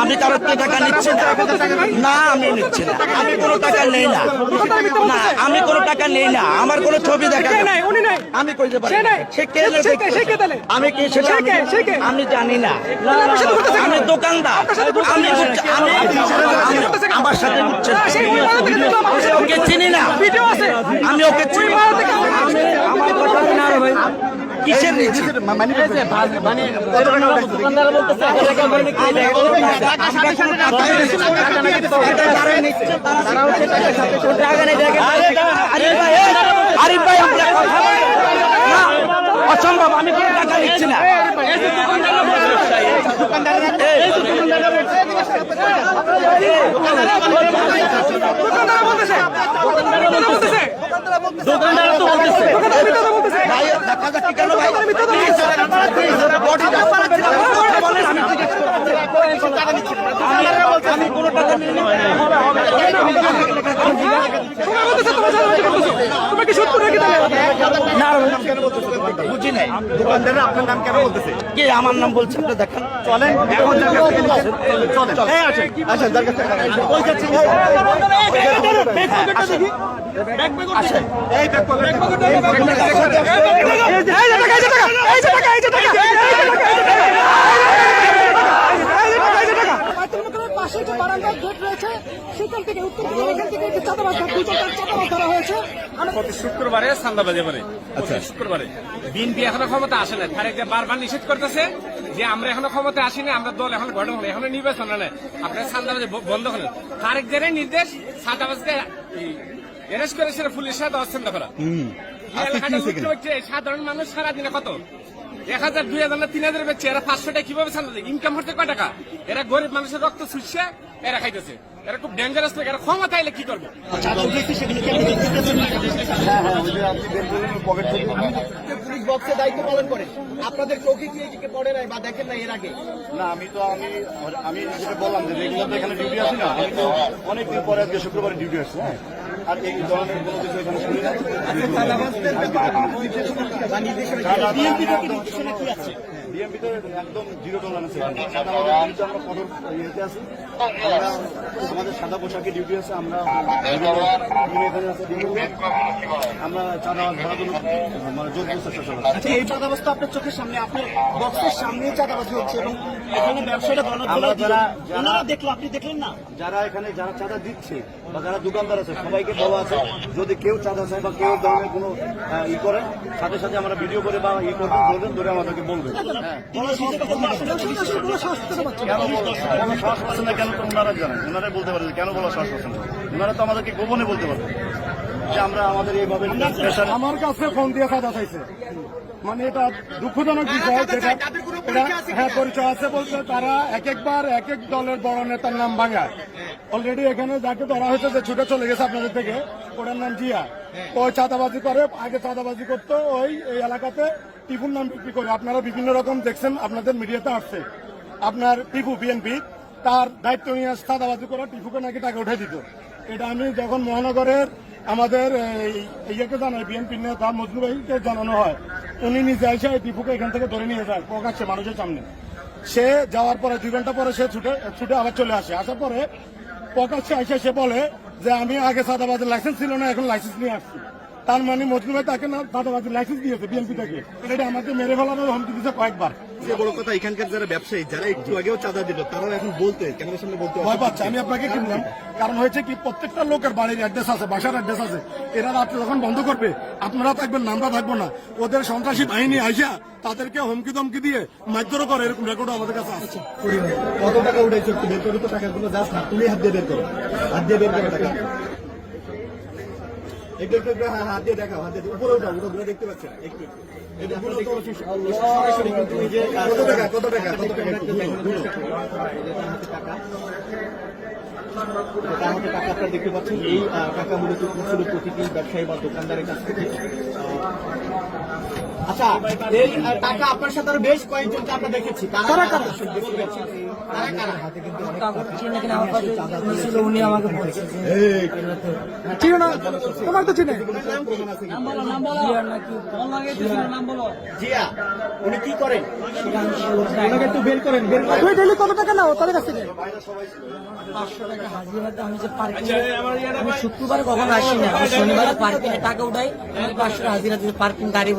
আমি কারোর তো টাকা নিচ্ছি না আমি নিচ্ছি না আমি কোনো টাকা নেই না না আমি কোনো টাকা নেই না আমার কোনো ছবি দেখা আমি আমি কি আমি জানি না আমি দোকানদার আমি আমার সাথে চিনি না লোকে কিসের আরিফ ভাই অসম্ভব আমি কোনো টাকা নিচ্ছি না দোকানদার বলতেছে দোকানদার বলতেছে। দোকানদার তো বলতেছে। দোকানদার মিথ্যা বলতেছে। ভাই দেখা যাচ্ছে কেন ভাই। আমি- কোনো টাকা নিই না। তোমরা বলতেছে তোমার সাথে আমি করতেছো তুমি কি সত্য নাকি না, বুঝি নাই দোকানদাররা আপনার নাম কেন বলতেছে কে আমার নাম বলছে আপনি দেখেন চলেন এখন যার কাছ চলেন এই আসেন আসেন যার কাছ ওই যাচ্ছি এই আসেন আসেন এই ব্যাগ পকেট এই টাকা এই টাকা এই টাকা এই টাকা এই টাকা এই যে টাকা এই যে টাকা এই যে টাকা বাইতুল মোকাররমের পাশে গেট রয়েছে। সেখান থেকে উত্তর এখান থেকে একটি চাঁদাবাজ ধরা- চাঁদাবাজ ধরা হয়েছে। প্রতি শুক্রবারে চান্দাবাজি করে। প্রতি শুক্রবারে। বিএনপি এখনও ক্ষমতা আসে না বারবার নিষেধ করতেছে যে আমরা এখনও ক্ষমতা আসিনি আমরা দল এখন গঠন হলো এখনও নির্বাচন না আপনারা চান্দাবাজি বন্ধ করেন। তারেক জেরে নির্দেশ চাঁদাবাজকে পুলিশের সাথে করা। হচ্ছে সাধারণ মানুষ সারাদিনে কত? এক হাজার দুই হাজার না তিন হাজার বেচছে এরা পাঁচশো টাকা কীভাবে চান্দা ইনকাম হচ্ছে কয় টাকা? এরা গরিব মানুষের রক্ত শুষছে এরা খাইতেছে। এরা খুব ডেঞ্জারাস থাকে এরা ক্ষমা তাইলে কি করবে? পুলিশ বক্সে দায়িত্ব পালন করে আপনাদের চোখে কি এদিকে পড়ে নাই বা দেখেন না এর আগে? না আমি তো আমি আমি যেটা বললাম যে রেগুলার এখানে ডিউটি আছি না আমি তো অনেকদিন পরে আজকে শুক্রবারে ডিউটি আসছি হ্যাঁ। আর এই ধরনের কোনো কিছু এখানে শুনি না বিএমপিতে একদম জিরো টলারেন্স এখানে সাদা আমাদের আমরা কঠোর ইয়েতে আছি। আমরা আমাদের সাদা পোশাকে ডিউটি আছে আমরা বিভিন্ন এখানে আছে আমরা চাঁদা ধরার জন্য মানে জোর চেষ্টা চালাচ্ছি আচ্ছা এই চাঁদাবাজ তো আপনার চোখের সামনে আপনার বক্সের সামনেই চাঁদাবাজি হচ্ছে এবং এখানে ব্যবসায়ীরা গণতলা যারা- যারা- ওনারা দেখল আপনি দেখলেন না যারা এখানে যারা চাঁদা দিচ্ছে বা যারা দোকানদার আছে সবাইকে বলা আছে যদি কেউ চাঁদা চায় বা কেউ ধরনের কোনো ই করে সাথে সাথে আমরা ভিডিও করে বা ই করবেন ধরবেন ধরে আমাদেরকে বলবেন হ্যাঁ কোনো বলো সাহস পাচ্ছেন না কেন তো ওনারা জানেন ওনারাই বলতে পারেন কেন বলা সাহস পাচ্ছেন না ওনারা তো আমাদেরকে গোপনে বলতে পারবেন যে আমরা আমাদের এইভাবে আমার কাছে ফোন দিয়ে সাদা চাইছে। মানে এটা দুঃখজনক বিষয় যেটা হ্যাঁ পরিচয় আছে বলতে তারা এক একবার এক এক দলের বড় নেতার নাম ভাঙায় অলরেডি এখানে যাকে ধরা হয়েছে যে ছুটে চলে গেছে আপনাদের থেকে ওটার নাম জিয়া। ওই চাঁদাবাজি করে আগে চাঁদাবাজি করতো ওই এই এলাকাতে টিপুর নাম বিক্রি করে। আপনারা বিভিন্ন রকম দেখছেন আপনাদের মিডিয়াতে আসছে। আপনার টিপু বিএনপি তার দায়িত্ব নিয়ে চাঁদাবাজি করা টিপুকে নাকি তাকে উঠে দিত। এটা আমি যখন মহানগরের আমাদের ইয়েকে জানাই, বিএনপি নেতা মজনু ভাইকে জানানো হয়, উনি নিজে এসে টিপুকে এখান থেকে ধরে নিয়ে যায় প্রকাশ্যে মানুষের সামনে। সে যাওয়ার পরে, দুই ঘণ্টা পরে সে ছুটে ছুটে আবার চলে আসে। আসার পরে প্রকাশ্যে এসে, সে বলে যে, আমি আগে সাদাবাদের লাইসেন্স ছিল না, এখন লাইসেন্স নিয়ে আসছি। তার মানে মজনু ভাই তাকে না সাদাবাদের লাইসেন্স দিয়েছে বিএনপি থেকে। এটা আমাকে মেরে ফেলার হুমকি দিয়েছে কয়েকবার। যে বড় কথা এখানকার যারা ব্যবসায়ী যারা একটু আগেও চাঁদা দিল তারাও এখন বলতে ক্যামেরার সামনে বলতে ভয় পাচ্ছে আমি আপনাকে কি বললাম? কারণ হয়েছে কি প্রত্যেকটা লোকের বাড়ির অ্যাড্রেস আছে বাসার অ্যাড্রেস আছে। এরা রাত্রে যখন বন্ধ করবে আপনারা থাকবেন না, আমরা থাকব না। ওদের সন্ত্রাসী বাহিনী আইসা তাদেরকে হুমকি দমকি দিয়ে মারধরও করে এরকম রেকর্ডও আমাদের কাছে আছে। কত টাকা উঠেছে একটু বের করো তো টাকাগুলো জাস্ট না তুমি হাত দিয়ে বের করো। হাত দিয়ে বের করো টাকা। একটু একটু একটু হ্যাঁ, হাত দিয়ে দেখাও হাত দিয়ে উপরে উঠাও দেখতে পাচ্ছেন? একটু কত টাকা কত টাকা কত টাকা? একটু গুলো, গুলো। তার মধ্যে টাকা আপনারা দেখতে পাচ্ছেন এই টাকা মূলত প্রচুর প্রতিটি ব্যবসায়ী বা দোকানদারের কাছ থেকে আচ্ছা এই টাকা আপনার সাথে আরও বেশ কয়েকজনকে আমরা দেখেছি। তারা কারা? কাগজ চিনে কিনা আমার কাছে নিয়েছিল উনি আমাকে বলছে যে চিনো না? তোমার তো চিনে। জিয়ার নাকি নাম বলো জিয়া উনি কি করেন? ওনাকে একটু বের করেন বের করেন। তুমি ডেলি কত টাকা নাও তাদের কাছ থেকে? পাঁচশো টাকা হাজিরাতে আমি যে পার্কিং আমি শুক্রবার কখন আসি না শনিবার পার্কিং টাকা উঠাই আমি পাঁচশো হাজিরা পার্কিং গাড়ি